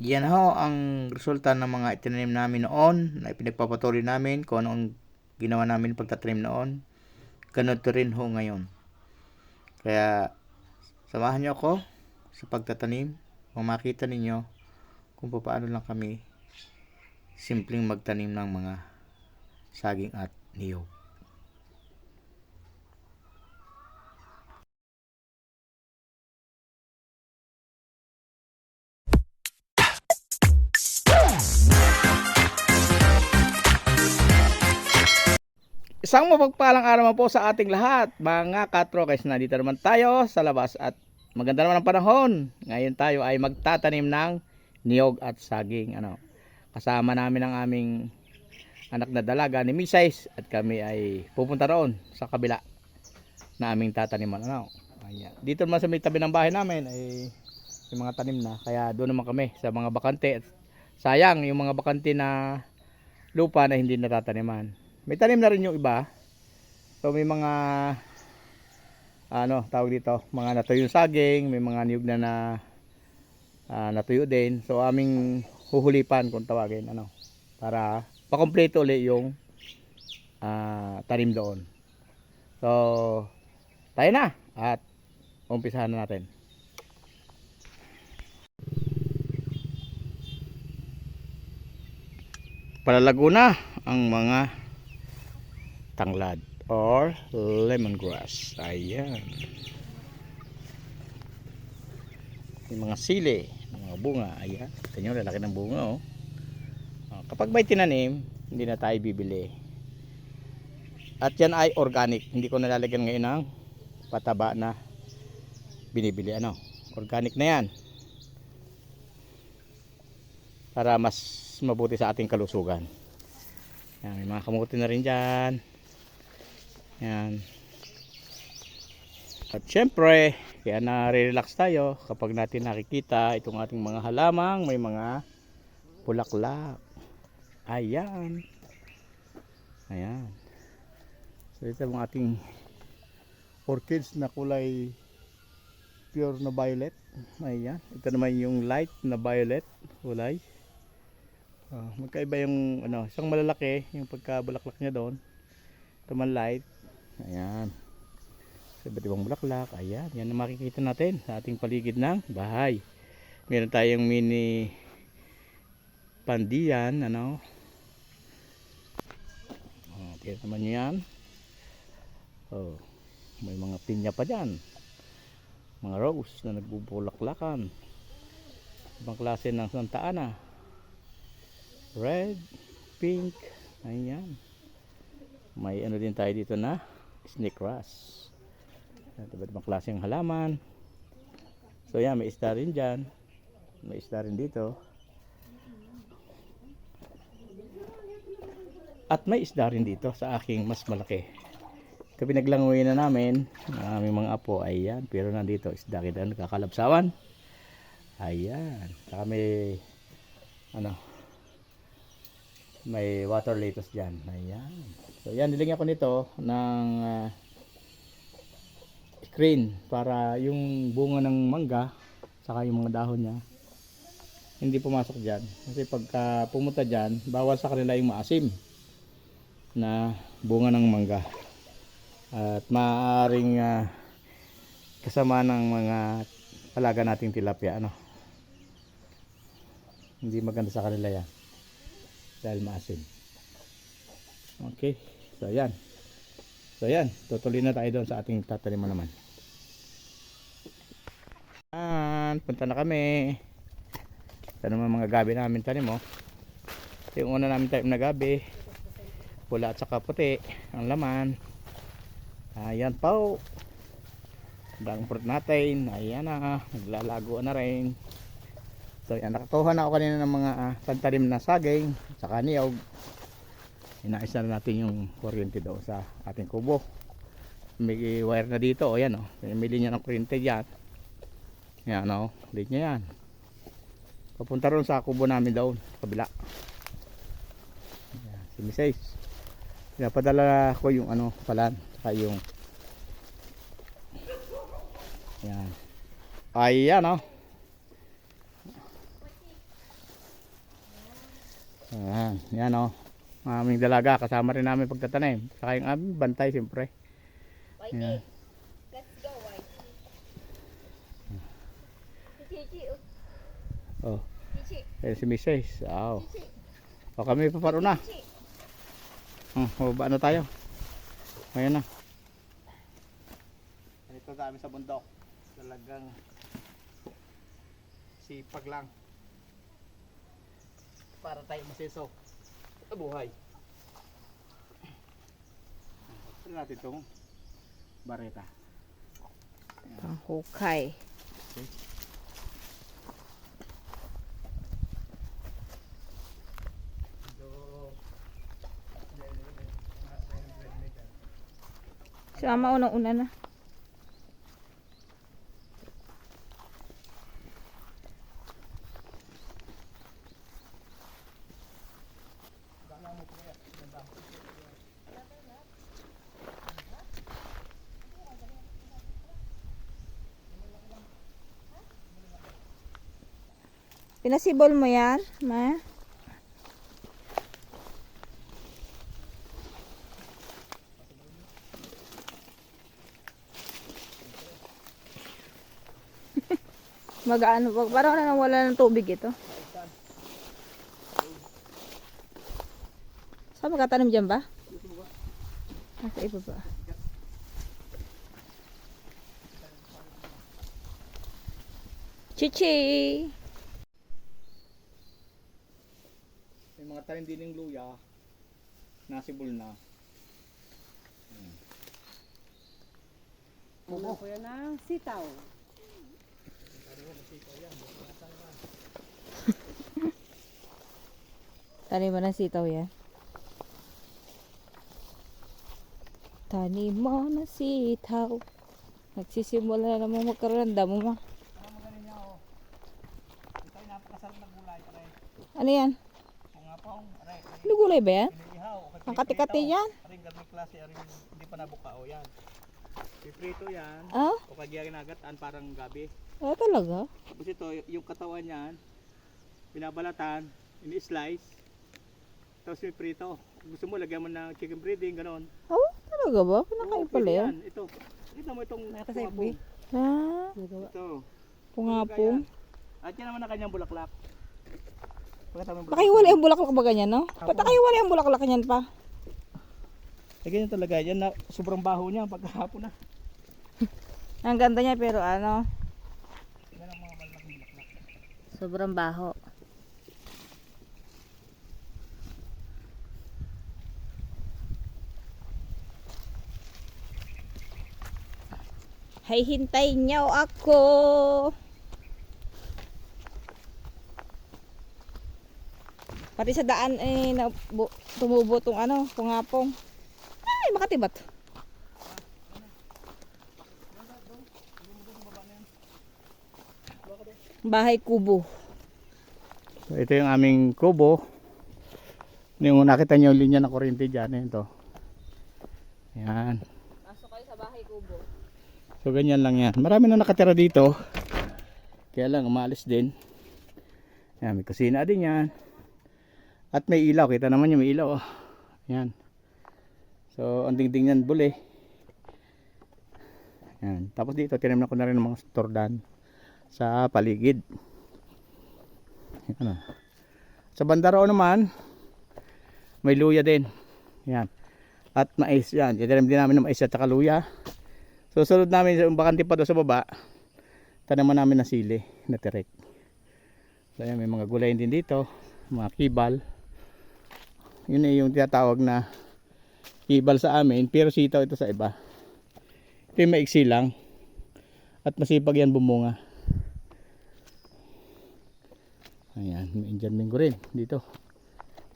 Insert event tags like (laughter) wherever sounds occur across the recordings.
Yan ho ang resulta ng mga itinanim namin noon na pinagpapatuloy namin kung ano ginawa namin pagtatanim noon. Ganito rin ho ngayon. Kaya samahan niyo ako sa pagtatanim kung makita ninyo kung paano lang kami simpleng magtanim ng mga saging at niyog. Isang mapagpalang araw naman po sa ating lahat, mga katrokes. Nandito naman tayo sa labas at maganda naman ang panahon. Ngayon tayo ay magtatanim ng niyog at saging. Ano, kasama namin ang aming anak na dalaga ni Misais at kami ay pupunta roon sa kabila na aming tataniman. Ano, ayan. Dito naman sa may tabi ng bahay namin ay may mga tanim na. Kaya doon naman kami sa mga bakante. Sayang yung mga bakante na lupa na hindi natataniman. May tanim na rin yung iba. So may mga ano, tawag dito, mga natuyong saging, may mga niyog na na ah, natuyo din. So aming huhulipan kung tawagin ano para pakompleto ulit yung ah, tanim doon. So tayo na at umpisahan na natin. Palalago na ang mga tanglad or lemongrass. Ayan. Yung mga sili, mga bunga. Ayan. Ito nyo, lalaki ng bunga oh. Oh, Kapag may tinanim, hindi na tayo bibili. At yan ay organic. Hindi ko nalalagyan ngayon ng pataba na binibili. Ano? Organic na yan. Para mas mabuti sa ating kalusugan. Yan, may mga kamuti na rin dyan. Yan. At syempre, kaya na-relax tayo kapag natin nakikita itong ating mga halamang may mga bulaklak. Ayan. Ayan. So ito ang ating orchids na kulay pure na violet. Ayan. Ito naman yung light na violet kulay. Ah, magkaiba yung ano, isang malalaki yung pagkabulaklak niya doon. Ito man light. Ayan. So, iba't ibang bulaklak. Ayan. Yan ang makikita natin sa ating paligid ng bahay. Meron tayong mini pandiyan. Ano? Oh, tingnan naman nyo yan. Oh, may mga pinya pa dyan. Mga rose na nagbubulaklakan. Ibang klase ng Santa Ana. Red, pink. Ayan. May ano din tayo dito na snake grass. At iba't ibang klaseng halaman. So yan, may isda rin dyan. May isda rin dito. At may isda rin dito sa aking mas malaki. Ito pinaglangoy na namin. Ang aming mga apo. Ayan. Pero nandito isda kita nagkakalapsawan. Ayan. Saka may ano may water lettuce dyan. Ayan. So yan, nilagyan ko nito ng ah, screen para yung bunga ng mangga saka yung mga dahon niya hindi pumasok dyan. Kasi pagka pumunta dyan, bawal sa kanila yung maasim na bunga ng mangga. At maaaring ah, kasama ng mga alaga nating tilapia. Ano? Hindi maganda sa kanila yan. Dahil maasim. Okay. So, ayan. So, ayan. Tutuloy na tayo doon sa ating tataniman naman. Ayan. Punta na kami. Ito naman mga gabi namin tanim, oh. Ito yung una namin tanim na gabi. Pula at saka puti. Ang laman. Ayan pa, oh. Fruit natin. Ayan na. Naglalago na rin. So, ayan. Nakakuha na ako kanina ng mga uh, pantanim na saging. Saka niyog inayos na natin yung kuryente doon sa ating kubo. May wire na dito o yan o may linya ng kuryente dyan. Yan o linya yan. Papunta ron sa kubo namin doon kabila. Yan, si Misays pinapadala ko yung ano palan saka yung yan. Ayan o Ayan, yan o. Aming dalaga, kasama rin namin pagtatanim. Saka yung aming bantay, siyempre. Ayan. Let's go. Chichi, Oh, oh. Chichi, ayan si Mrs. Wow. chichi, O kami paparo na. Hmm, baba na tayo. Ayan na. Dito kami sa bundok. Talagang sipag lang. Para tayo masiso. Sa buhay. Ito natin itong bareta. Panghukay. Siya maunang-una na. Pinasibol mo yan, ma? (laughs) Mag-ano pa, parang na wala ng tubig ito. Saan magkatanim dyan ba? Nasa iba ba? Chichi! May mga tanim din ng luya. Nasibol na. Ano po yan ang sitaw? (laughs) Tanim mo ng sitaw yan. Tanim mo ng sitaw. Nagsisimula na naman magkaroon ng damo mo. Ano yan? Ano gulay ba yan? Ang kati-kati yan? Aring garmi klase, aring hindi pa nabuka o yan. Piprito yan. Ah? O kaya ginagataan parang gabi. Ah, talaga? Tapos ito, yung katawan niyan, binabalatan, ini-slice, tapos may prito. Kung gusto mo, lagyan mo ng chicken breading, ganon. Oh, talaga ba? Pinakain Oo, pala yan. Ito, ito mo itong pungapong. Ah, Ito. pungapong. At yan naman ang kanyang bulaklak. Pagkatama yung bulaklak. Nakahiwalay ang bulaklak ba ganyan, no? Ba't nakahiwalay ang bulaklak niyan pa? Eh, ganyan talaga. Yan na, sobrang baho niya pagkahapon na. (laughs) Ang ganda niya pero ano, Yan ang mga malaking bulaklak. sobrang baho. Hay hintay niyo ako. Pati sa daan eh na, bu, tumubo tong ano, pungapong. Ay, makatibat. Bahay kubo. So, ito yung aming kubo. Yung nakita niyo yung linya ng kuryente dyan. eh, Ito. Yan. Pasok kayo sa bahay kubo. So ganyan lang yan. Marami na nakatira dito. Kaya lang umalis din. Yan, may kusina din yan. At may ilaw. Kita naman yung may ilaw. Oh. Yan. So ang dingding yan buli. Yan. Tapos dito tinanim ko na rin ng mga stordan sa paligid. Yan. oh. Sa bandaro naman may luya din. Yan. At mais yan. Tinanim din namin ng mais at saka luya. Susunod namin yung bakante pa doon sa baba. Tanaman namin na sili na tirek. So ayan, may mga gulay din dito, mga kibal. Yun ay yung tinatawag na kibal sa amin, pero sitaw ito sa iba. Ito yung maiksi lang. At masipag yan bumunga. Ayan, may Indian mango rin dito.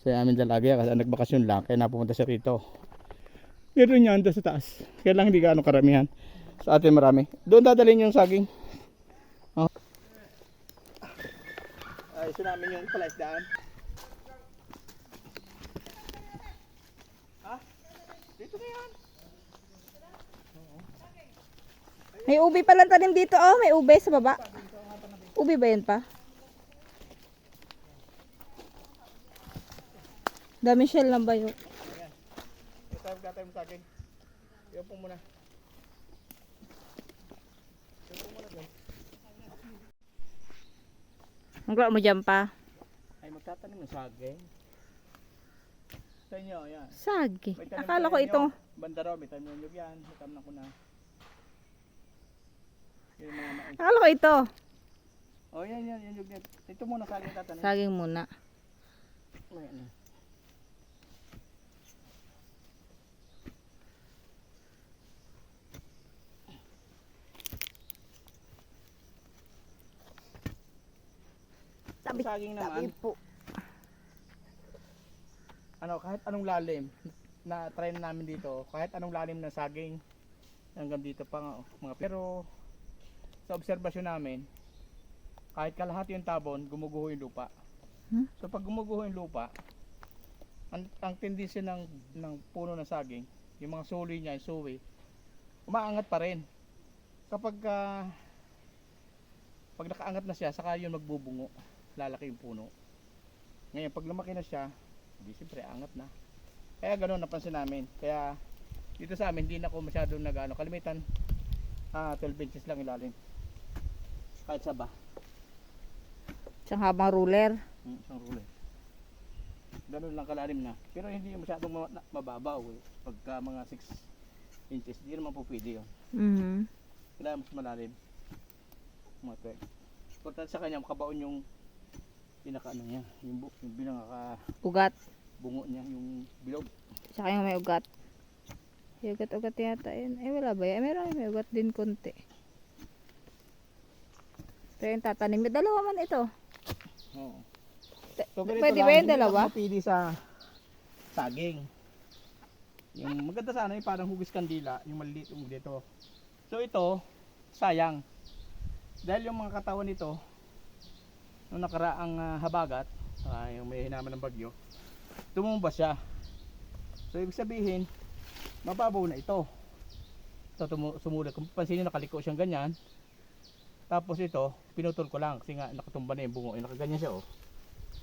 Sa amin dalaga kasi nagbakasyon lang, kaya napupunta siya rito. Meron yan doon sa taas. Kaya lang hindi gaano karamihan. Sa atin marami. Doon dadalhin yung saging. Oh. Ay, ito namin yung palaisdaan. Ha? Dito na yan. May ubi pala tanim dito oh, may ube sa baba. Ubi ba yan pa? Dami shell ng bayo. Ayan. Ito tayo magtatay mo sa akin. Iyan po muna. Iyan po muna guys. Ang mo dyan pa. Ay magtatanim ng saging. Sa inyo, yan. Sagi. May tanim Akala ko ito. Banda raw, may tanim yung yan. Itam na ko na. Yung mga mais. Akala ko ito. Oh, yan, yan, yan, yung yan. Ito muna saging tatanim. Saging muna. May ano. Tabi, saging naman, po. ano, kahit anong lalim, na try na namin dito, kahit anong lalim ng saging, hanggang dito pa nga, oh, mga pero sa obserbasyon namin, kahit kalahati yung tabon, gumuguho yung lupa. Hmm? So pag gumuguho yung lupa, ang, ang tendency ng, ng puno ng saging, yung mga suloy niya, yung suwi, umaangat pa rin. Kapag ah, pag nakaangat na siya, saka yun magbubungo, lalaki yung puno. Ngayon, pag lumaki na siya, hindi siyempre angat na. Kaya ganoon napansin namin. Kaya dito sa amin, hindi na ako masyadong nag ano, kalimitan ah, 12 inches lang ilalim. Kahit sa ba, Isang habang ruler. hmm, isang ruler. Ganun lang kalalim na. Pero hindi masyadong mababaw eh. Pagka mga 6 inches, hindi naman po pwede yun. Mhm. Kailangan mas malalim. Mga 12. Importante sa kanya, makabaon yung pinaka ano niya, yung, bu- yung pinaka Ugat. bungo niya, yung bilog. Tsaka yung may ugat. May ugat-ugat yata yun. Eh wala ba yan? Eh, meron may ugat din konti. Ito yung tatanim. May dalawa man ito. Oo. So, pwede ba yung dalawa? mapili sa saging. Yung maganda sana yung parang hugis kandila, yung maliliit yung dito. So ito, sayang. Dahil yung mga katawan nito, nung nakaraang ah, habagat, ah, yung may hinaman ng bagyo, tumumba siya. So ibig sabihin, mababaw na ito. Ito sumulat. Kung pansin nyo, nakaliko siyang ganyan. Tapos ito, pinutol ko lang kasi nga nakatumba na yung bungo. Yung nakaganyan siya oh.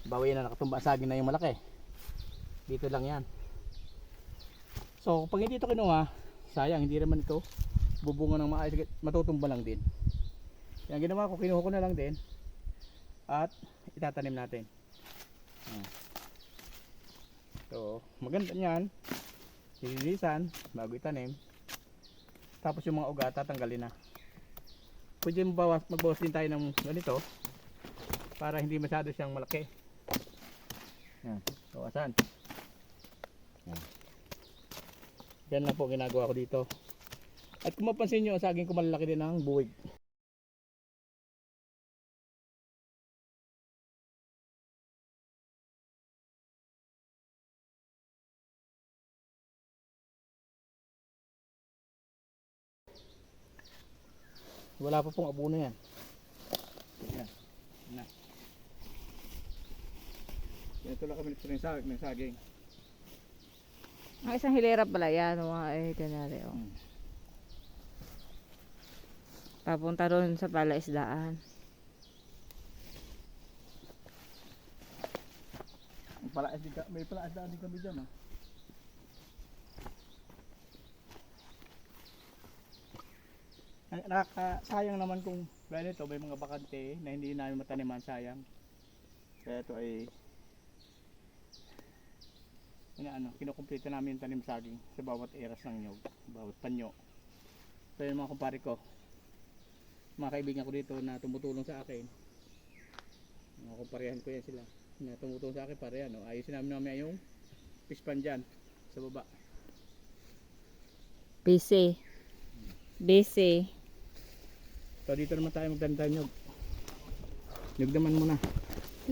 Bawi na nakatumba saging na yung malaki. Dito lang yan. So pag hindi ito kinuha, sayang hindi naman ito bubunga ng maayos, matutumba lang din. Ang ginawa ko, kinuha ko na lang din at itatanim natin. Ah. So maganda niyan. Sililisan bago itanim. Tapos yung mga ugat tatanggalin na. Pwede mabawas, magbawas din tayo ng ganito para hindi masyado siyang malaki. Yan, bawasan. Yan. Yan lang po ginagawa ko dito. At kung mapansin nyo, saging ko malalaki din ang buwig. Wala pa pong abono yan. Yan. Na. Ito lang kami ng saging. Ng saging. Ang isang hilera pala yan. Mga eh, ganari. Oh. Hmm. Papunta ron sa palaisdaan. Ka- may palaas daan din kami dyan ah. Nakaka, sayang naman kung ganito may mga bakante na hindi namin mataniman sayang. Kaya ito ay ina ano, kinukumpleto namin yung tanim saging sa bawat eras ng nyog, bawat panyo. So yung mga kumpare ko, mga kaibigan ko dito na tumutulong sa akin. Mga kumparehan ko yan sila na tumutulong sa akin para yan. No? Ayusin namin namin yung pispan dyan sa baba. Busy. Busy. So dito naman tayo nyog. Nyog naman muna.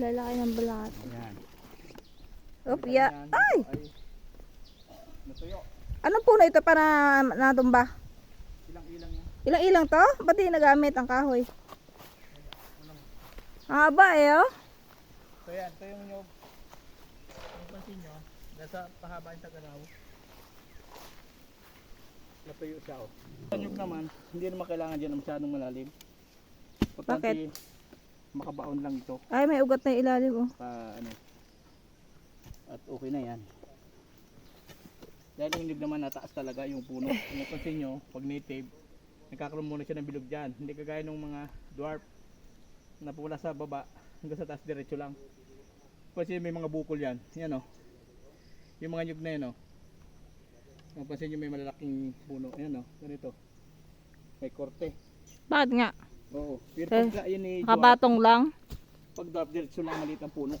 Lalaki ng balat. Ayan. Op, ya. Ay! ay natuyo. Anong puno ito para natumba? Ilang ilang yan. Ilang-ilang to? Ba't di nagamit ang kahoy? Ang haba eh oh. So yan, ito yung nyog. Kung pansin nyo, nasa pahaba yung tagalaw. Natuyo siya oh. Sa nyog naman, hindi naman kailangan dyan masyadong malalim. Importante, Makabaon lang ito. Ay, may ugat na ilalim oh. Pa, ano. At okay na yan. Dahil yung nyug naman nataas talaga yung puno. Kung napansin nyo, pag native, nagkakaroon muna siya ng bilog dyan. Hindi kagaya ng mga dwarf na pula sa baba hanggang sa taas diretso lang. Kasi may mga bukol yan. Yan o. Yung mga nyug na yan o. Kung pansin nyo may malalaking puno. Yan o. Ganito. May korte. Bakit nga? Oo. Pero Eh, pagka yun dwarf, Kabatong lang? pag dwarf diretso lang maliit ang puno.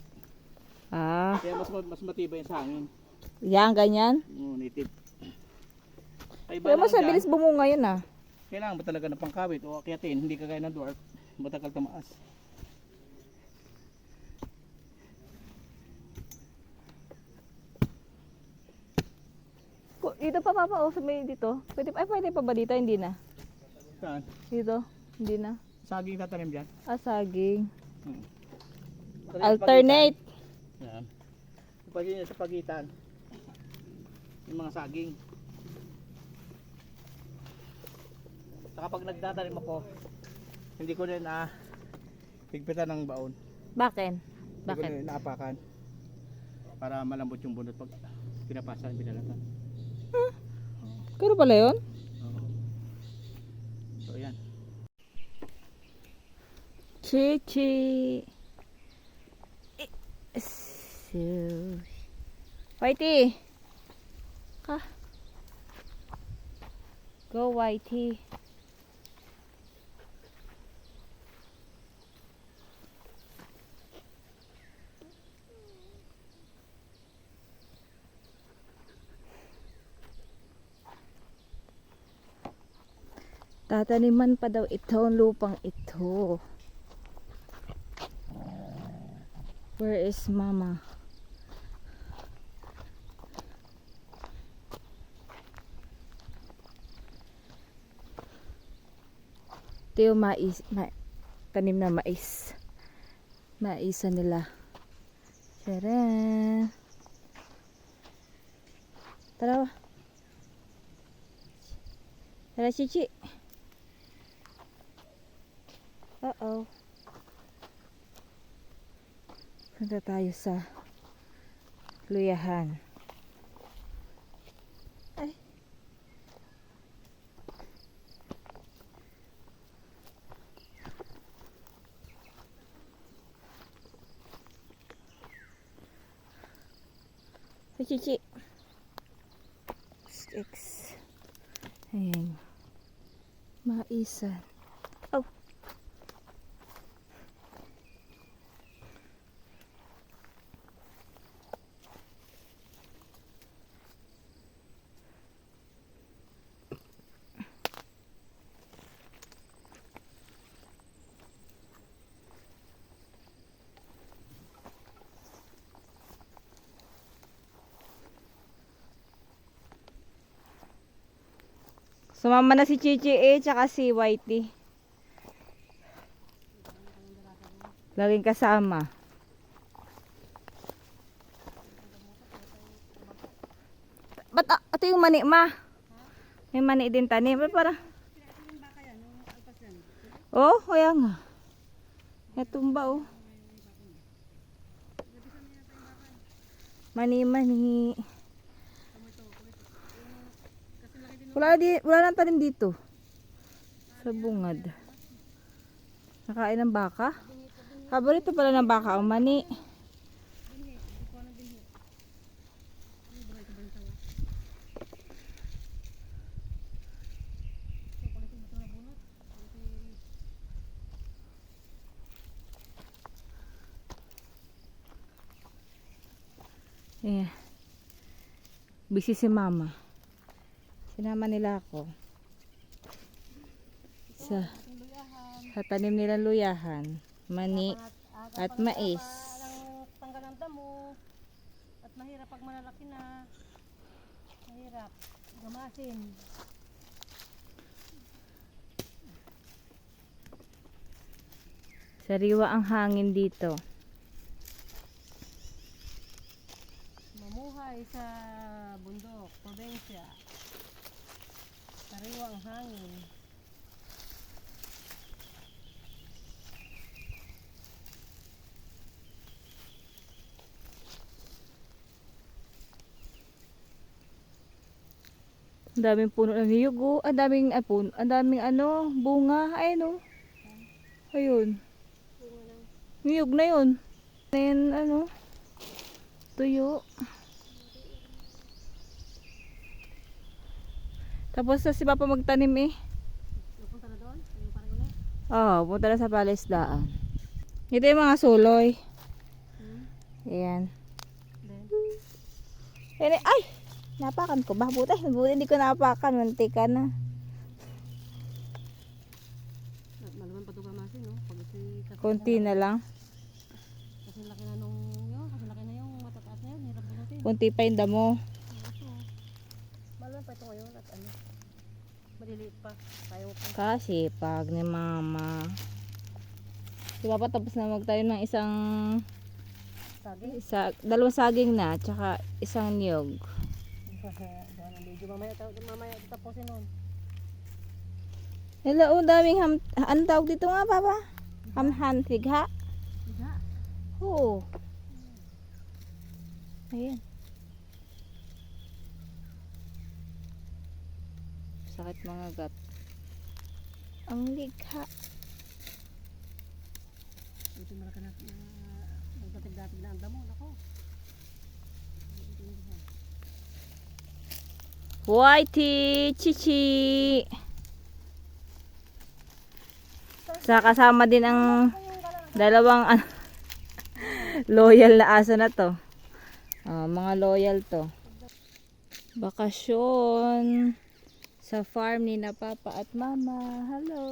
Ah, Kaya mas mas matibay sa hangin. yan, ganyan. Oo, native. Ay, Pero mas mabilis bumunga yun ah. Kailangan ba talaga ng pangkawit o akyatin, hindi kagaya ng dwarf, matagal tumaas. Dito pa papa, oh, sa may dito. Pwede, ay, pwede pa ba dito? Hindi na. Saan? Dito? Hindi na. Saging tatanim dyan. Ah, saging. Hmm. Alternate. Yan. Kapag yun sa pagitan, yung mga saging. Saka pag nagtatanim ako, hindi ko rin na higpitan ng baon. Bakit? Hindi ko Bakit? rin naapakan. Para malambot yung bunot pag pinapasan, binalatan. Kano pala yun? So yan. Chichi. So. Whitey. Ka. Go Whitey. Tataniman pa daw ito ang lupang ito. Where is mama? Ito yung mais, ma, tanim na mais. Maisa nila. Tara. Tara. Tara, Chichi. Uh-oh. Punta tayo sa luyahan. Ay. Ay, chichi. Sticks. Ayan. Maisan. Sumama na si Chichi eh, tsaka si Whitey. Laging kasama. Ba't ito yung mani ma? May mani din tanim. Ba't para? Oh, kaya nga. Natumba oh. Mani, mani. Wala, di, wala nang tanim dito. Sa bungad. Nakain ng baka? Paborito pala ng baka ang mani. Eh. Busy si mama. Sinama nila ako. Sa, sa tanim nilang luyahan, mani at mais. Parang tanggal ng damo. At mahirap pag malalaki na. Mahirap. Gamasin. Sariwa ang hangin dito. Mamuhay sa bundok, probinsya. Sariwa ang hangin. Ang daming puno ng hiyugo. Ang daming, ah, puno, ang daming ano, bunga. Ay, no. Ayun. Hiyug na yun. Then, ano. Tuyo. Tapos na si Papa magtanim eh. Napunta na doon? Oo, oh, punta na sa palisdaan. Ito yung mga suloy. Hmm? Ayan. Then, Ayan, eh, ay! Napakan ko ba? Buti, buti hindi ko napakan. Mantika na. malaman pa ito kamasin, no? Pag ito'y kasi, Konti na lang. kasi laki na nung, yun, kasi laki na yung matataas na yun. Hirap bunutin. Kunti pa yung damo. Ito. Malaman pa ito ngayon at ano. Maliliit pa. Tayo pa. Kasi pag ni mama. Di ba tapos na magtanim ng isang Saging. isa, dalawang saging na tsaka isang niyog. Ang medyo mamaya, mamaya tapusin nun. Hello, oh, daming ham, ano tawag dito nga papa? Hamhan, tigha? Diga. Oo. Ayan. Sakit mga gat. Ang ligha. Ito malaki na, na magdatig-datig na ang damo. Nako. Whitey, chichi. Sa kasama din ang dalawang ano, (laughs) loyal na aso na to. Ah, mga loyal to. Bakasyon sa farm ni na papa at mama. Hello.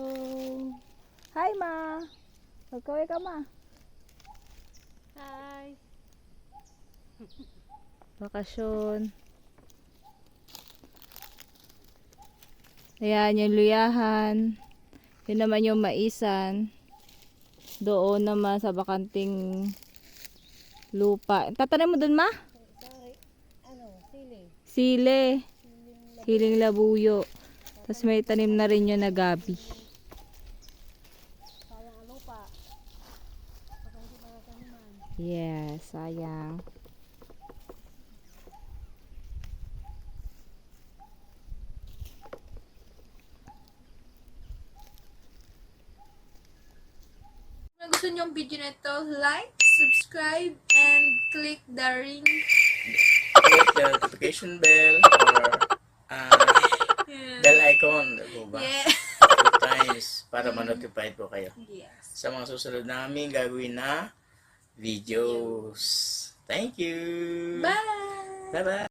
Hi ma. Magkaway ka ma. Hi. Bakasyon. Ayan yung luyahan. Yun naman yung maisan. Doon naman sa bakanting lupa. Tatanim mo dun ma? Sorry. Ano? Sili. Sile. Siling labuyo. Tapos may tanim na rin yun na gabi. Sayang ang lupa. Yes, sayang. Kung gusto niyo yung video na ito, like, subscribe, and click the ring. Click the notification bell or Yeah. bell icon. Diba ba? Yeah. Two times para ma-notify po kayo Yes. sa mga susunod namin gagawin na videos. Thank you! Bye! Bye-bye!